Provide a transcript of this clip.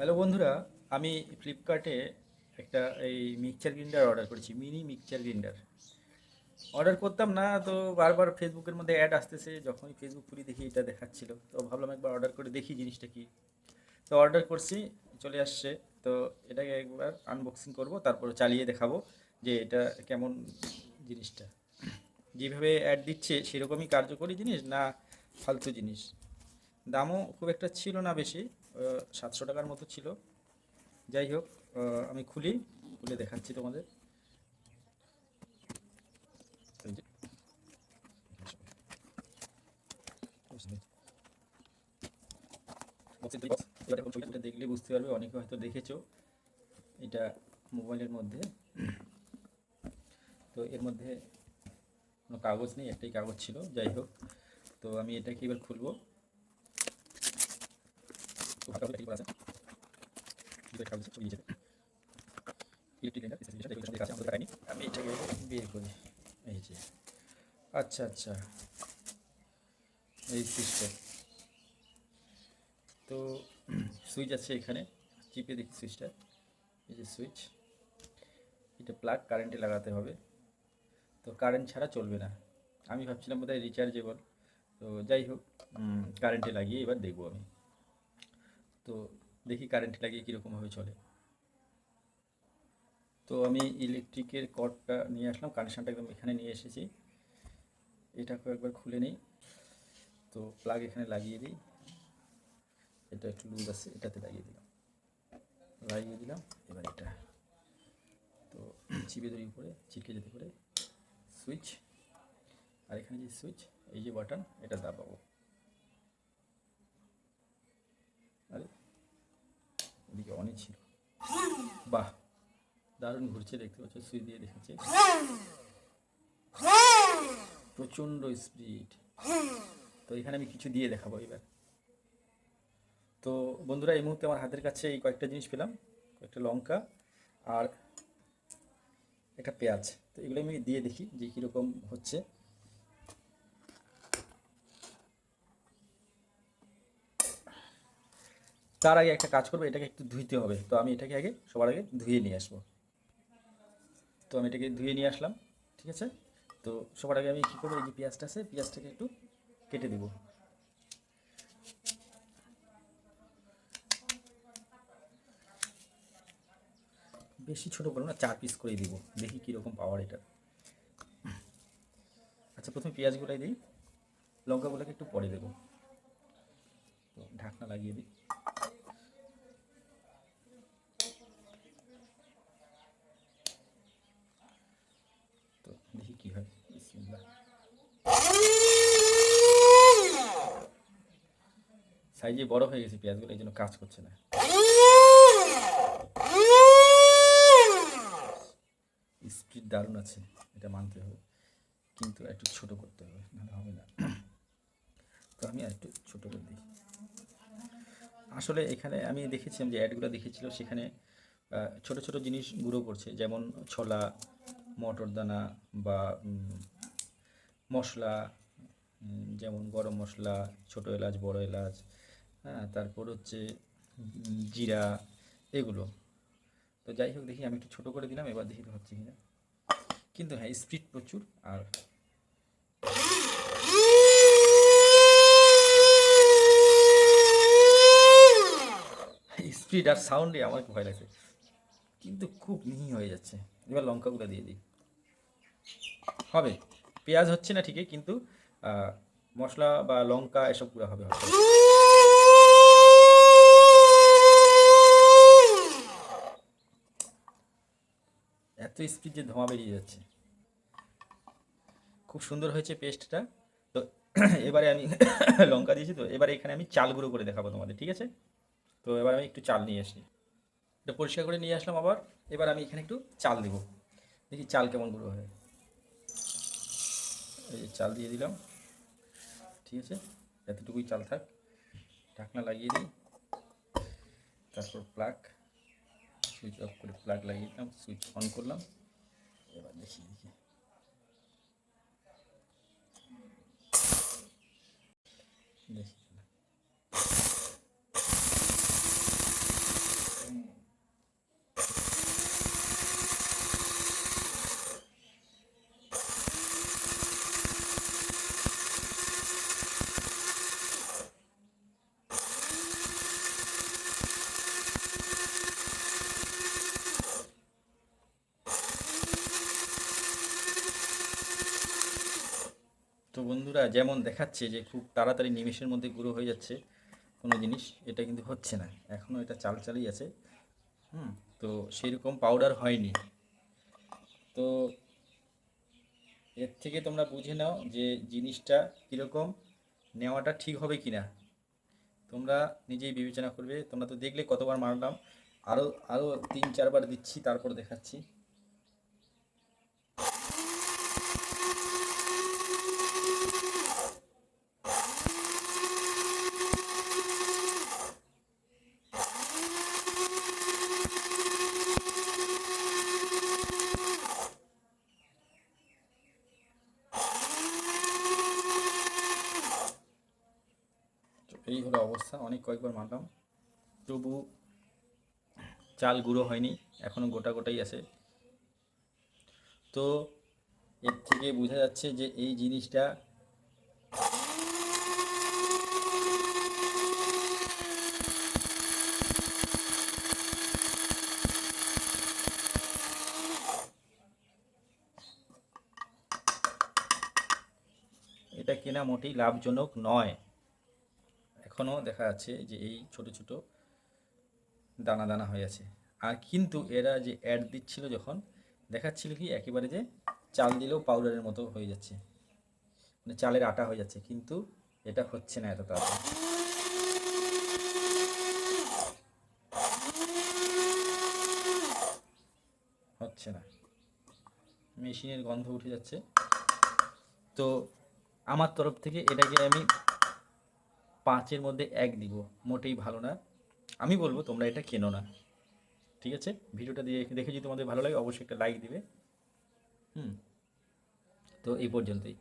Hello বন্ধুরা, আমি ফ্লিপকার্টে একটা এই মিক্সচার গ্রিন্ডার অর্ডার করেছি, মিনি মিক্সচার গ্রিন্ডার। অর্ডার করতাম না, তো বারবার ফেসবুকের মধ্যে অ্যাড আসতেছে, যখনই ফেসবুক খুলি দেখি এটা দেখাচ্ছিল। তো ভাবলাম একবার অর্ডার করে দেখি জিনিসটা কি। তো অর্ডার করছি, চলে আসছে। তো এটাকে একবার আনবক্সিং করব, তারপর চালিয়ে দেখাবো যে এটা কেমন জিনিসটা। যেভাবে অ্যাড দিচ্ছে, সেরকমই কার্যকরী জিনিস না ফালতু জিনিস। দামও খুব একটা ছিল না বেশি সাতশো টাকার মতো ছিল। যাই হোক আমি খুলি, খুলে দেখাচ্ছি তোমাদের। দেখলে বুঝতে পারবে, অনেকে হয়তো দেখেছ। এটা মোবাইলের মধ্যে। তো এর মধ্যে কোনো কাগজ নেই, একটাই কাগজ ছিল। যাই হোক, তো আমি এটাকে এবার খুলবো। তো হালকা হালকা পেপার আছে দুটো কাগজ ছড়িয়ে যাবে ইলেকট্রিক লেন্ডার এসএসডি যেটা এগুলো কাছে আমাদের দেখায়নি আমি এটাকে বের করি এই যে আচ্ছা আচ্ছা এই সিস্টেম তো সুইচ আছে এখানে চিপে দেখি সুইচটা এই যে সুইচ এটা প্লাগ কারেন্টে লাগাতে হবে তো কারেন্ট ছাড়া চলবে না আমি ভাবছিলাম বোধহয় রিচার্জেবল তো যাই হোক কারেন্টে লাগিয়ে এবার দেখব আমি। তো দেখি কারেন্ট লাগিয়ে কীরকমভাবে চলে। তো আমি ইলেকট্রিকের কর্ডটা নিয়ে আসলাম কানেকশানটা একদম এখানে নিয়ে এসেছি। এটাকে একবার খুলে নিই। তো প্লাগ এখানে লাগিয়ে দিই। এটা একটু লুজ আছে, এটাতে লাগিয়ে দিলাম। লাগিয়ে দিলাম, এবার এটা। তো চিপে ধরি উপরে, ছিটকে যেতে পারে। সুইচ আর এখানে যে সুইচ এই যে বাটন এটা দাবাবো আরে এদিকে অনেক ছিল। বাহ, দারুণ ঘুরছে, দেখতে পাচ্ছ সুইচ দিয়ে দেখাচ্ছে প্রচণ্ড স্পিড। তো এখানে আমি কিছু দিয়ে দেখাবো এবার। তো বন্ধুরা, এই মুহূর্তে আমার হাতের কাছে এই কয়েকটা জিনিস পেলাম, কয়েকটা লঙ্কা আর একটা পেঁয়াজ। তো এগুলো আমি দিয়ে দেখি যে কীরকম হচ্ছে। তার আগে একটা কাজ করব, এটাকে একটু ধুইতে হবে। তো আমি এটাকে আগে সবার আগে ধুয়ে নিয়ে আসব। তো আমি এটাকে ধুয়ে নিয়ে আসলাম, ঠিক আছে? তো সবার আগে আমি কী করব, এই যে পেঁয়াজটা আছে, পেঁয়াজটাকে একটু কেটে দেবো। বেশি ছোট করব না, চার পিস করে দিব। দেখি কীরকম পাওয়ার এটা। আচ্ছা প্রথমে পেঁয়াজগুলাই দিই, লঙ্কাগুলোকে একটু পরে দেবো। ঢাকনা লাগিয়ে দিই তো দেখি কি হয়? সাইজে বড় হয়ে গেছে পেঁয়াজগুলো এই জন্য কাজ করছে না। স্পিড দারুণ আছে, এটা মানতে হবে। কিন্তু একটু ছোট করতে হবে, নাহলে হবে না। তো আমি একটু ছোট করে দিই আসলে এখানে আমি দেখেছিলাম যে অ্যাডগুলো দেখেছিল সেখানে ছোট ছোট জিনিস গুঁড়ো করছে, যেমন ছোলা মটর দানা বা মশলা যেমন গরম মশলা, ছোট এলাচ, বড় এলাচ হ্যাঁ তারপর হচ্ছে জিরা, এগুলো। তো যাই হোক, দেখি আমি একটু ছোটো করে দিলাম, এবার দেখি হচ্ছে কিনা। কিন্তু হ্যাঁ স্পিড প্রচুর, আর স্পিড আর সাউন্ডে আমার ভয় লাগছে। কিন্তু খুব মিহি হয়ে যাচ্ছে। এবার লঙ্কাগুলো দিয়ে দিই। হবে? পেঁয়াজ হচ্ছে না ঠিকই, কিন্তু মশলা বা লঙ্কা এসবগুলো হবে হয়তো এত স্পিড যে ধোঁয়া বেরিয়ে যাচ্ছে। খুব সুন্দর হয়েছে পেস্টটা। তো এবারে আমি লঙ্কা দিয়েছি, তো এবারে এখানে আমি চাল গুঁড়ো করে দেখাবো তোমাদের, ঠিক আছে? তো এবার আমি একটু চাল নিয়ে আসি। এটা পরিষ্কার করে নিয়ে আসলাম আবার। এবার আমি এখানে একটু চাল দেবো। দেখি চাল কেমন গুঁড়ো হয়। এই চাল দিয়ে দিলাম। ঠিক আছে? এতটুকুই চাল থাক। ঢাকনা লাগিয়ে দিই। তারপর প্লাগ সুইচ অফ করে প্লাগ লাগিয়ে দিলাম। সুইচ অন করলাম। এবার দেখি দেখি। দেখি। বন্ধুরা, যেমন দেখাচ্ছে যে খুব তাড়াতাড়ি নিমেষের মধ্যে গুঁড়ো হয়ে যাচ্ছে কোনো জিনিস, এটা কিন্তু হচ্ছে না। এখনও এটা চাল চালই আছে। হুম, তো সেরকম পাউডার হয়নি। তো এর থেকে তোমরা বুঝে নাও যে জিনিসটা কীরকম, নেওয়াটা ঠিক হবে কি না তোমরা নিজেই বিবেচনা করবে। তোমরা তো দেখলে কতবার মারলাম। আরও আরও তিন, চারবার দিচ্ছি, তারপর দেখাচ্ছি তো এই হলো অবস্থা। অনেক কয়েকবার মারলাম তবু চাল গুঁড়ো হয়নি এখনও গোটা গোটাই আছে। তো এর থেকে বোঝা যাচ্ছে যে এই জিনিসটা এটা কেনা মোটেই লাভজনক নয়। এখনও দেখা যাচ্ছে যে এই ছোট ছোট দানা দানা হয়ে আছে। আর কিন্তু এরা যে অ্যাড দিচ্ছিল যখন, দেখাচ্ছিল কি একেবারে যে চাল দিলেও পাউডারের মতো হয়ে যাচ্ছে। মানে চালের আটা হয়ে যাচ্ছে, কিন্তু এটা হচ্ছে না এত তাড়াতাড়ি। হচ্ছে না। মেশিনের গন্ধ উঠে যাচ্ছে। তো আমার তরফ থেকে এটাকে আমি পাঁচের মধ্যে এক দিব, মোটেই ভালো না। আমি বলব তোমরা এটা কেনো না। ঠিক আছে? ভিডিওটা দিয়ে দেখে যদি তোমাদের ভালো লাগে, অবশ্যই একটা লাইক দিবে। হুম। তো এই পর্যন্তই।